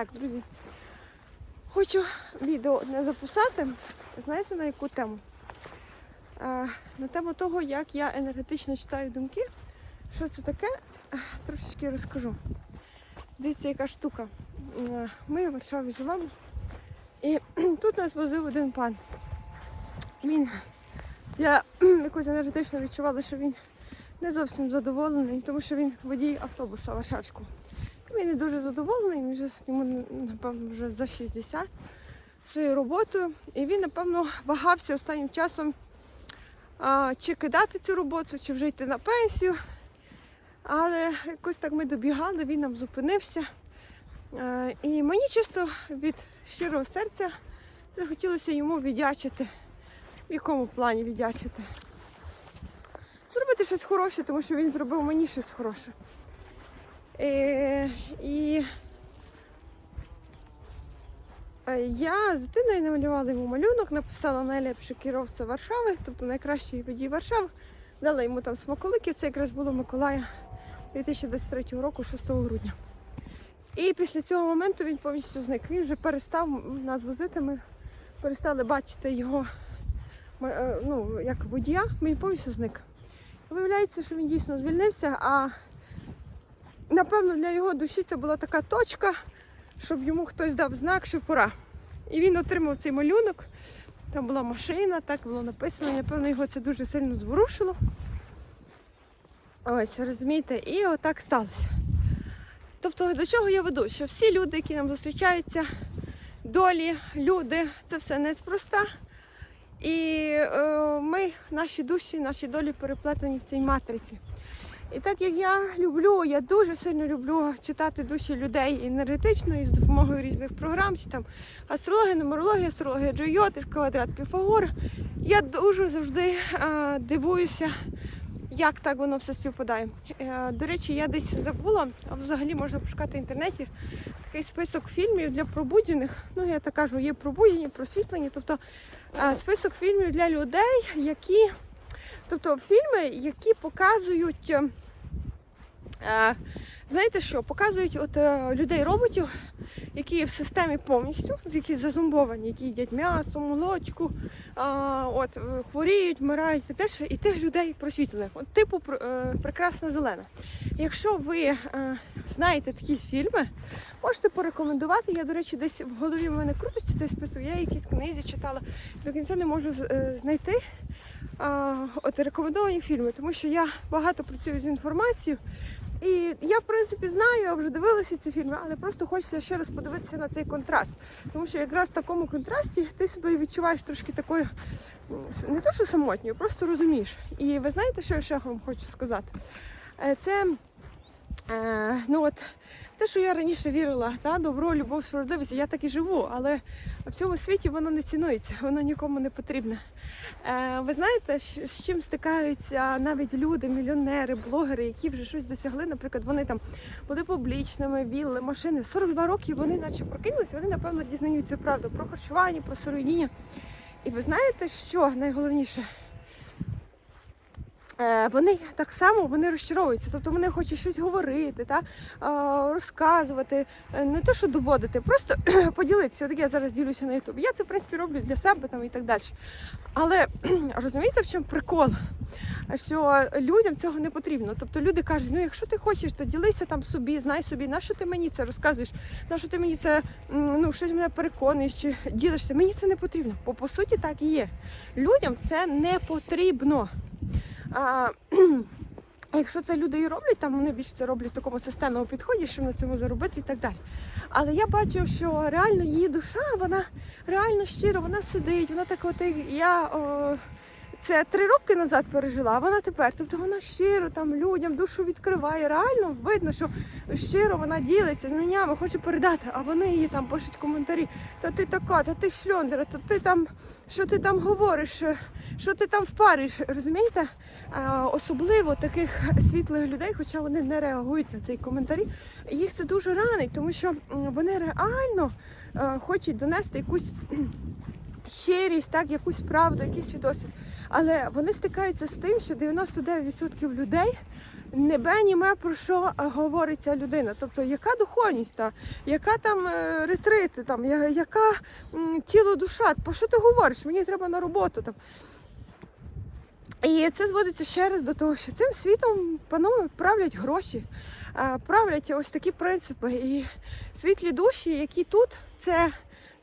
Так, друзі, хочу відео не записати. Знаєте на яку тему? На тему того, як я енергетично читаю думки. Що це таке? Трошечки розкажу. Дивіться, яка штука. Ми в Варшаві живемо. І тут нас возив один пан. Він, я якось енергетично відчувала, що він не зовсім задоволений, тому що він водій автобуса Варшавського. Він не дуже задоволений, він йому напевно вже за 60 своєю роботою. І він, напевно, вагався останнім часом, а, чи кидати цю роботу, чи вже йти на пенсію. Але якось так ми добігали, він нам зупинився. Е, І мені чисто від щирого серця захотілося йому віддячити. В якому плані віддячити? Зробити щось хороше, тому що він зробив мені щось хороше. Е, І е, я з дитиною намалювала йому малюнок, написала найлепший керовця Варшави, тобто найкращий водій Варшави. Дала йому там смаколиків, це якраз було Миколая 2023 року, 6 грудня. І після цього моменту він повністю зник. Він вже перестав нас возити, ми перестали бачити його е, ну, як водія, він повністю зник. Виявляється, що він дійсно звільнився, а напевно для його душі це була така точка, щоб йому хтось дав знак, що пора. І він отримав цей малюнок. Там була машина, так було написано, напевно, його це дуже сильно зворушило. Ось, розумієте, і отак сталося. Тобто, до чого я веду? Що всі люди, які нам зустрічаються, долі, люди, це все неспроста. І е, ми, наші душі, наші долі переплетені в цій матриці. І так як я люблю, я дуже сильно люблю читати душі людей енергетично і з допомогою різних програм, чи там астрологія, нумерологія, астрологія Джойоти, квадрат Піфагора. Я дуже завжди е, дивуюся, як так воно все співпадає. Е, до речі, я десь забула, а взагалі можна пошукати в інтернеті такий список фільмів для пробуджених. Ну, я так кажу, є пробуджені, просвітлені, тобто е, список фільмів для людей, які. Тобто фільми, які показують, е, е, знаєте що, показують от е, людей-роботів, які в системі повністю, які зазумбовані, які їдять м'ясо, молочку, от, хворіють, вмирають і теж, і тих людей просвітлених. От, типу пр- прекрасна зелена. Якщо ви знаєте такі фільми, можете порекомендувати. Я, до речі, десь в голові в мене крутиться цей список, я якісь книзі читала, до кінця не можу знайти от рекомендовані фільми, тому що я багато працюю з інформацією. І я, в принципі, знаю, я вже дивилася ці фільми, але просто хочеться ще раз подивитися на цей контраст. Тому що якраз в такому контрасті ти себе відчуваєш трошки такою, не то що самотньою, просто розумієш. І ви знаєте, що я ще вам хочу сказати? Е, Це е, ну от, те, що я раніше вірила, та, добро, любов, справедливість, я так і живу, але в цьому світі воно не цінується, воно нікому не потрібне. Е, ви знаєте, з чим стикаються навіть люди, мільйонери, блогери, які вже щось досягли. Наприклад, вони там були публічними, вілли, машини. 42 роки вони наче прокинулися, вони, напевно, дізнаються правду про харчування, про сироїдіння. І ви знаєте, що найголовніше? Е, Вони так само вони розчаровуються, тобто вони хочуть щось говорити, та, розказувати, е, не то, що доводити, просто поділитися. От я зараз ділюся на Ютубі. Я це в принципі роблю для себе там і так далі. Але розумієте, в чому прикол? Що людям цього не потрібно. Тобто люди кажуть, ну якщо ти хочеш, то ділися там собі, знай собі, на що ти мені це розказуєш, на що ти мені це ну, щось мене переконуєш чи ділишся. Мені це не потрібно. Бо по суті так і є. Людям це не потрібно. А, якщо це люди і роблять, там вони більше це роблять в такому системному підході, щоб на цьому заробити і так далі. Але я бачу, що реально її душа, вона реально щира, вона сидить, вона так от я. О, це три роки назад пережила, а вона тепер. Тобто вона щиро там людям душу відкриває. Реально видно, що щиро вона ділиться знаннями, хоче передати, а вони її там пишуть коментарі. Та ти така, та ти шльондера, та ти там, що ти там говориш, що ти там впариш, розумієте? Особливо таких світлих людей, хоча вони не реагують на цей коментарі. Їх це дуже ранить, тому що вони реально е, хочуть донести якусь щирість, так, якусь правду, якийсь свідоцтво. Але вони стикаються з тим, що 99% людей небе німе про що говорить ця людина. Тобто, яка духовність, та, яка там е, ретрити, там, яка тіло душа, про що ти говориш? Мені треба на роботу. Там. І це зводиться ще раз до того, що цим світом панують, правлять гроші, правлять ось такі принципи. І світлі душі, які тут, це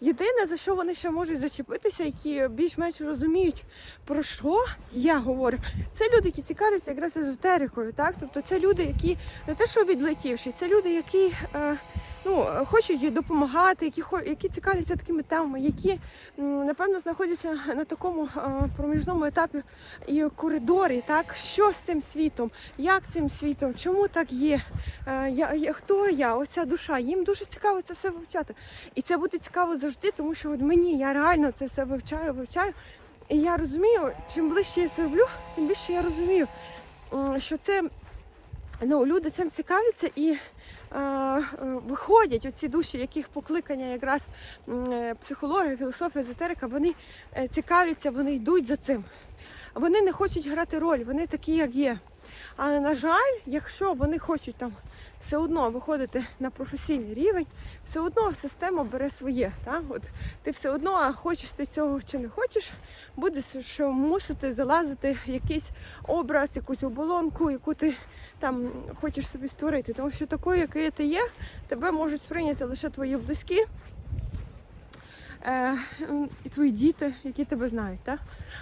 єдине, за що вони ще можуть зачепитися, які більш-менш розуміють, про що я говорю. Це люди, які цікавляться якраз езотерикою, так? Тобто це люди, які не те, що відлетівші, це люди, які е, ну, хочуть допомагати, які, які цікавляться такими темами, які, напевно, знаходяться на такому е, проміжному етапі і коридорі, так? Що з цим світом, як цим світом, чому так є, е, я, я, хто я, оця душа. Їм дуже цікаво це все вивчати. І це буде цікаво завжди, тому що от мені я реально це все вивчаю, вивчаю. І я розумію, чим ближче я це роблю, тим більше я розумію, що це ну, люди цим цікавляться і е, е, виходять оці душі, яких покликання якраз е, психологія, філософія, езотерика, вони е, цікавляться, вони йдуть за цим. Вони не хочуть грати роль, вони такі, як є. Але на жаль, якщо вони хочуть там все одно виходити на професійний рівень, все одно система бере своє. Так? От ти все одно, а хочеш ти цього чи не хочеш, будеш що мусити залазити якийсь образ, якусь оболонку, яку ти там хочеш собі створити. Тому що такою, якою ти є, тебе можуть сприйняти лише твої близькі. Е, і твої діти, які тебе знають. Так?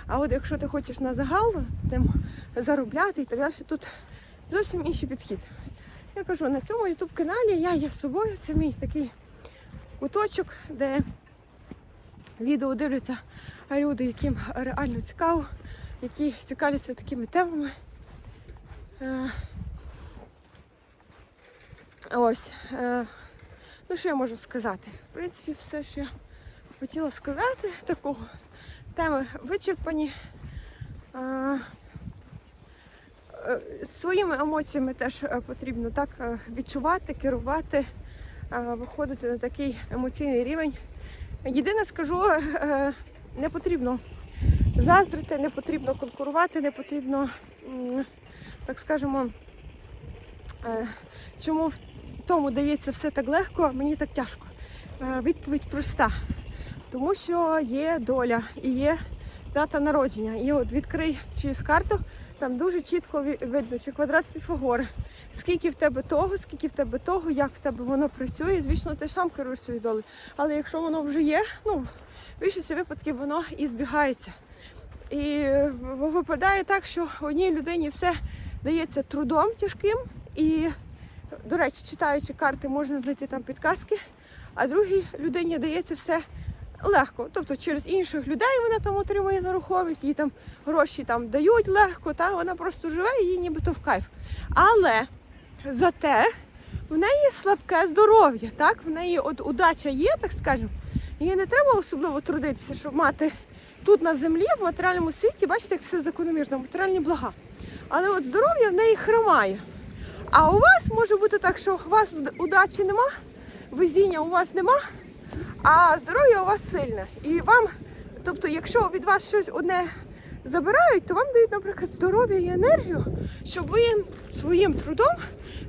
А от якщо ти хочеш на загал тим заробляти і так далі, тут зовсім інший підхід. Я кажу, на цьому ютуб каналі я є собою, це мій такий куточок, де відео дивляться люди, яким реально цікаво, які цікавляться такими темами. Ось. е, Ну, що я можу сказати? В принципі, все, що я хотіла сказати, такого. Теми вичерпані. Е, Своїми емоціями теж е, потрібно так відчувати, керувати, виходити на такий емоційний рівень. Єдине скажу, не потрібно заздрити, не потрібно конкурувати, не потрібно, так скажемо, чому в тому дається все так легко, мені так тяжко. Е, Відповідь проста. Тому що є доля і є дата народження. І от відкрий чиюсь карту, там дуже чітко видно, чи квадрат Піфагора, скільки в тебе того, скільки в тебе того, як в тебе воно працює. Звісно, ти сам керуєш своєю долею. Але якщо воно вже є, ну в більшості випадків воно і збігається. І е, випадає так, що одній людині все дається трудом тяжким. І, до речі, читаючи карти, можна знайти там підказки, а другій людині дається все легко. Тобто через інших людей вона там отримує нерухомість, їй там гроші там дають легко, та вона просто живе і їй нібито в кайф. Але зате в неї слабке здоров'я, так? В неї от удача є, так скажемо. Їй не треба особливо трудитися, щоб мати тут на землі, в матеріальному світі, бачите, як все закономірно, матеріальні блага. Але от здоров'я в неї хромає. А у вас може бути так, що у вас удачі нема, везіння у вас нема, а здоров'я у вас сильне. І вам, тобто, якщо від вас щось одне забирають, то вам дають, наприклад, здоров'я і енергію, щоб ви своїм трудом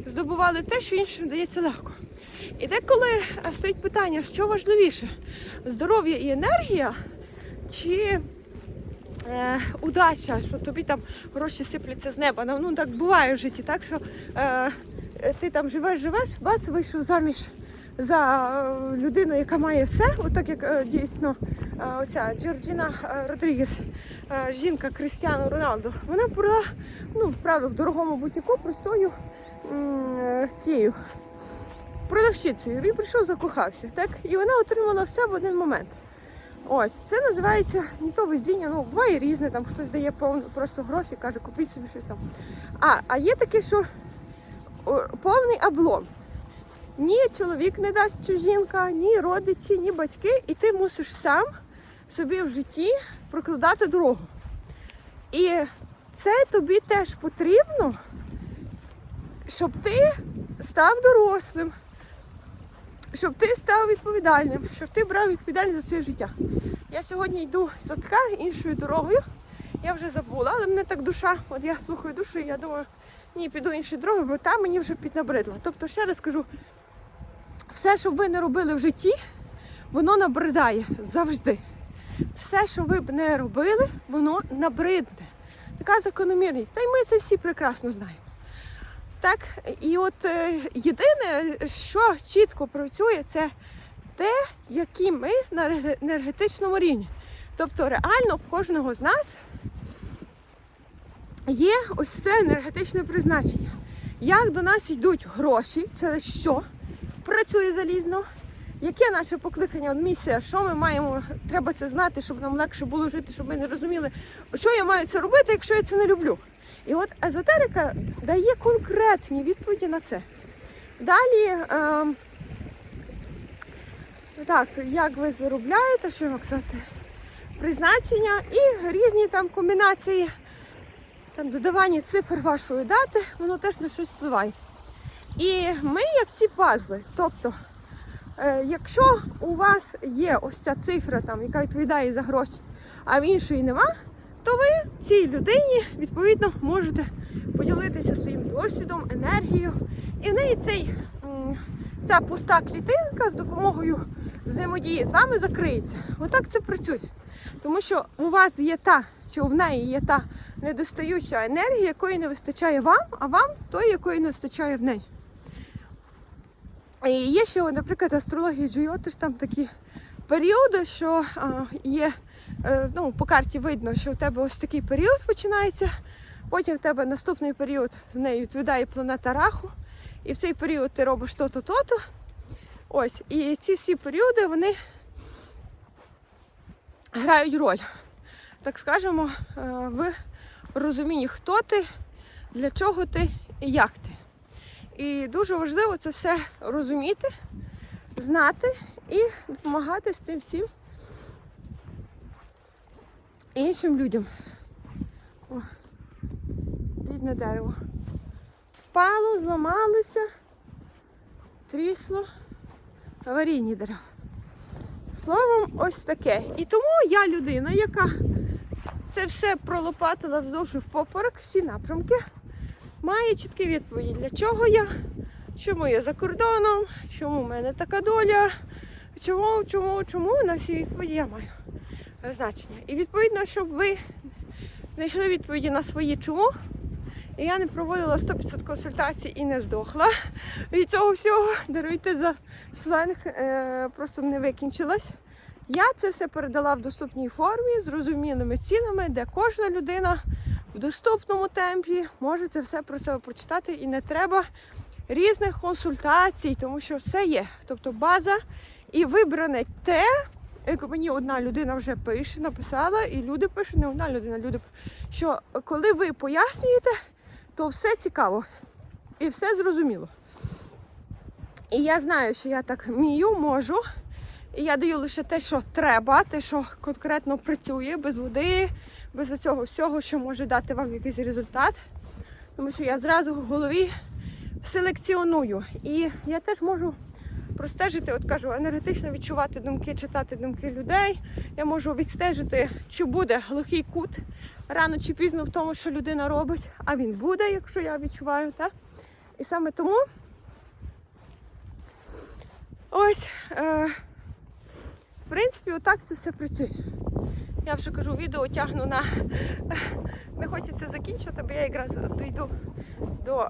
здобували те, що іншим дається легко. І деколи е, стоїть питання, що важливіше: здоров'я і енергія, чи е, удача, що тобі там гроші сипляться з неба. Ну, ну так буває в житті, так що е, ти там живеш, живеш, бац, вийшов заміж за е, людину, яка має все, отак як е, дійсно е, оця Джорджіна Родрігес, жінка Крістіану Роналду. Вона була, ну, правда, в дорогому бутіку простою цією продавщицею. Він прийшов, закохався, так? І вона отримала все в один момент. Ось, це називається не то везіння, ну буває різне, там хтось дає просто гроші, каже, купіть собі щось там. А, а є таке, що повний облом. Ні чоловік не дасть чи жінка, ні родичі, ні батьки, і ти мусиш сам собі в житті прокладати дорогу. І це тобі теж потрібно, щоб ти став дорослим, щоб ти став відповідальним, щоб ти брав відповідальність за своє життя. Я сьогодні йду садка іншою дорогою. Я вже забула, але мене так душа, от я слухаю душу, і я думаю, ні, піду інші дороги, бо там мені вже піднабридло. Тобто, ще раз кажу, все, що ви не робили в житті, воно набридає завжди. Все, що ви б не робили, воно набридне. Така закономірність. Та й ми це всі прекрасно знаємо. Так, і от е, єдине, що чітко працює, це те, які ми на енергетичному рівні. Тобто реально в кожного з нас є ось це енергетичне призначення. Як до нас йдуть гроші, через що працює залізно, яке наше покликання, місія, що ми маємо, треба це знати, щоб нам легше було жити, щоб ми не розуміли, що я маю це робити, якщо я це не люблю. І от езотерика дає конкретні відповіді на це. Далі, ем, так, як ви заробляєте, що я можу сказати, призначення і різні там комбінації, там додавання цифр вашої дати, воно теж на щось впливає. І ми як ці пазли. Тобто, е, якщо у вас є ось ця цифра, там, яка відповідає за гроші, а в іншої нема, то ви цій людині відповідно можете поділитися своїм досвідом, енергією. І в неї цей, ця пуста клітинка з допомогою взаємодії з вами закриється. Отак це працює. Тому що у вас є та, чи в неї є та недостаюча енергія, якої не вистачає вам, а вам тої, якої не вистачає в неї. І є ще, наприклад, астрологія Джойоти, ж там такі періоди, що є, е, ну, по карті видно, що у тебе ось такий період починається, потім в тебе наступний період в неї відповідає планета Раху, і в цей період ти робиш то-то, то-то. Ось, і ці всі періоди вони грають роль, так скажемо, е, в розумінні, хто ти, для чого ти і як ти. І дуже важливо це все розуміти, знати і допомагати з цим всім іншим людям. О, бідне дерево. Впало, зламалося, трісло, аварійні дерева. Словом, ось таке. І тому я людина, яка це все пролопатила вздовж і впоперек, всі напрямки має чіткі відповіді, для чого я, чому я за кордоном, чому в мене така доля, чому, чому, чому на всі відповіді я маю значення. І відповідно, щоб ви знайшли відповіді на свої чому. І я не проводила 100-500 консультацій і не здохла від цього всього. Даруйте за сленг, е, просто не викінчилась. Я це все передала в доступній формі з зрозумілими цінами, де кожна людина в доступному темпі може це все про себе прочитати і не треба різних консультацій, тому що все є. Тобто база і вибране те, як мені одна людина вже пише, написала, і люди пишуть, не одна людина, люди що коли ви пояснюєте, то все цікаво і все зрозуміло. І я знаю, що я так вмію, можу. І я даю лише те, що треба, те, що конкретно працює, без води, без цього всього, що може дати вам якийсь результат. Тому що я зразу в голові селекціоную. І я теж можу простежити, от кажу, енергетично відчувати думки, читати думки людей. Я можу відстежити, чи буде глухий кут рано чи пізно в тому, що людина робить, а він буде, якщо я відчуваю. Так? І саме тому ось. Е- в принципі, отак це все працює. Я вже кажу, відео тягну на не хочеться закінчувати, бо я якраз дійду до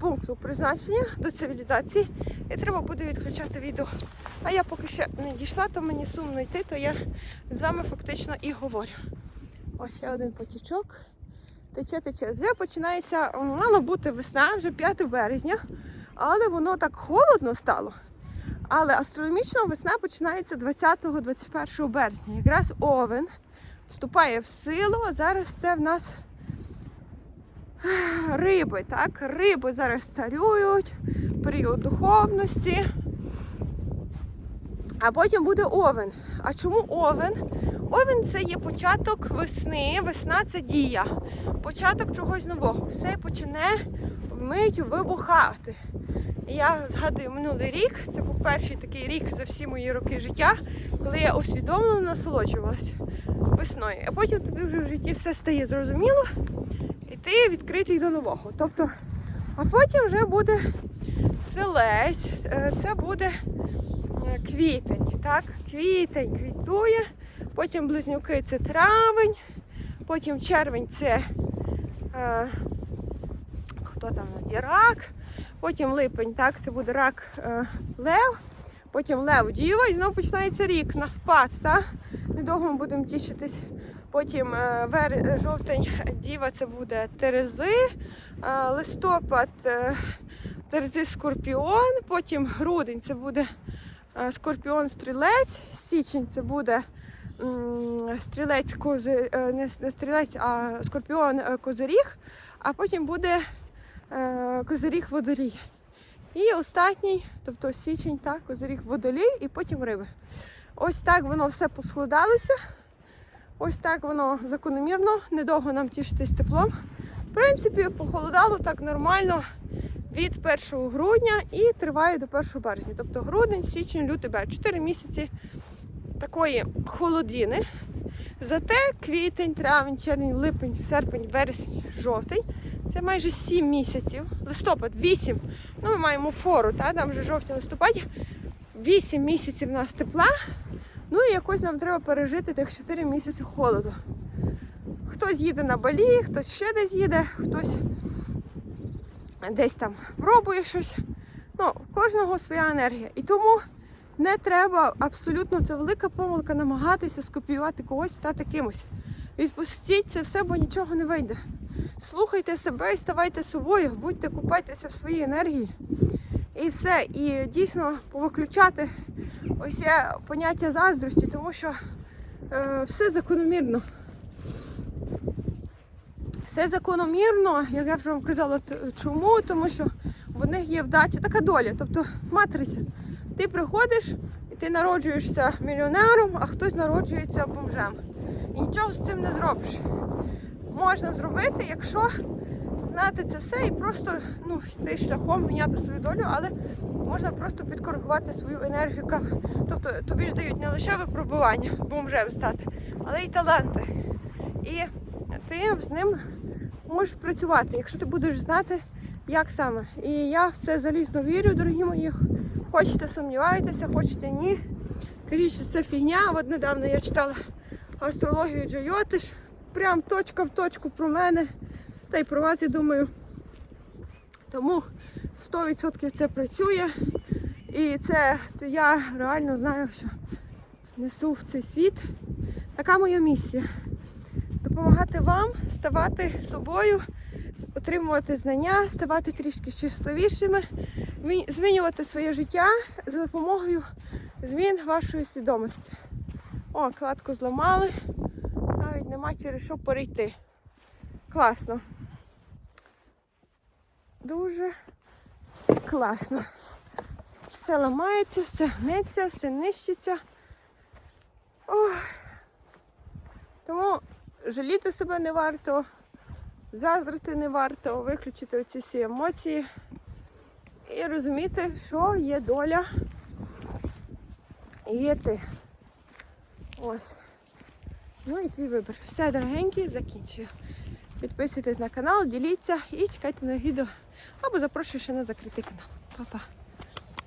пункту призначення, до цивілізації, і треба буде відключати відео. А я поки ще не дійшла, то мені сумно йти, то я з вами фактично і говорю. Ось ще один потічок. Тече, тече. Вже починається, мало бути весна, вже 5 березня, але воно так холодно стало. Але астрономічно весна починається 20-21 березня. Якраз овен вступає в силу, зараз це в нас риби. так? Риби зараз царюють, період духовності. А потім буде овен. А чому овен? Овен це є початок весни. Весна це дія, початок чогось нового. Все почне вмить вибухати. Я згадую минулий рік, це був перший такий рік за всі мої роки життя, коли я усвідомлено насолоджувалася весною. А потім тобі вже в житті все стає зрозуміло, і ти відкритий до нового. Тобто, а потім вже буде телець, е, це буде е, квітень. Так? Квітень квітує, потім близнюки це травень, потім червень це е, хто там у нас є рак, потім липень, так, це буде рак е, лев, потім лев діва і знову починається рік на спад. Так? Недовго ми будемо тішитись. Потім е, вер... жовтень діва це буде Терези, е, листопад е, Терези Скорпіон, потім грудень це буде е, Скорпіон Стрілець, січень це буде стрілець кози, е, не, стрілець, а скорпіон е, козиріг, а потім буде козиріг водолій. І останній, тобто січень, так, козиріг водолій і потім риби. Ось так воно все поскладалося. Ось так воно закономірно, недовго нам тішитись теплом. В принципі, похолодало так нормально від 1 грудня і триває до 1 березня. Тобто грудень, січень, лютий, березень. 4 місяці такої холодіни. Зате квітень, травень, червень, липень, серпень, вересень, жовтень. Це майже 7 місяців. Листопад 8. Ну, ми маємо фору, та? там вже жовтень листопаді. 8 місяців у нас тепла. Ну і якось нам треба пережити тих 4 місяці холоду. Хтось їде на балі, хтось ще десь їде, хтось десь там пробує щось. Ну, кожного своя енергія. І тому не треба абсолютно, це велика помилка намагатися скопіювати когось, стати кимось. Відпустіть це все, бо нічого не вийде. Слухайте себе і ставайте собою, будьте, купайтеся в своїй енергії. І все. І дійсно повиключати ось це поняття заздрості, тому що е, все закономірно. Все закономірно, як я вже вам казала, чому? Тому що в них є вдача, така доля, тобто матриця. Ти приходиш і ти народжуєшся мільйонером, а хтось народжується бомжем. Нічого з цим не зробиш. Можна зробити, якщо знати це все і просто ну, йти шляхом міняти свою долю, але можна просто підкоригувати свою енергію. Тобто тобі ж дають не лише випробування бомжем стати, але й таланти. І ти з ним можеш працювати, якщо ти будеш знати, як саме. І я в це залізно вірю, дорогі мої. Хочете сумніваєтеся, хочете ні. Кажіть, що це фігня. От недавно я читала астрологію Джойотиш. Прям точка в точку про мене. Та й про вас, я думаю. Тому 100% це працює. І це я реально знаю, що несу в цей світ. Така моя місія. Допомагати вам ставати собою, отримувати знання, ставати трішки щасливішими, змінювати своє життя за допомогою змін вашої свідомості. О, кладку зламали, навіть нема через що перейти. Класно. Дуже класно. Все ламається, все гнеться, все нищиться. Ох. Тому жаліти себе не варто, заздрити не варто, виключити оці всі емоції і розуміти, що є доля і є ти. Ось. Ну і твій вибір. Все, дорогенькі, закінчую. Підписуйтесь на канал, діліться і чекайте на відео. Або запрошую ще на закритий канал. Па-па.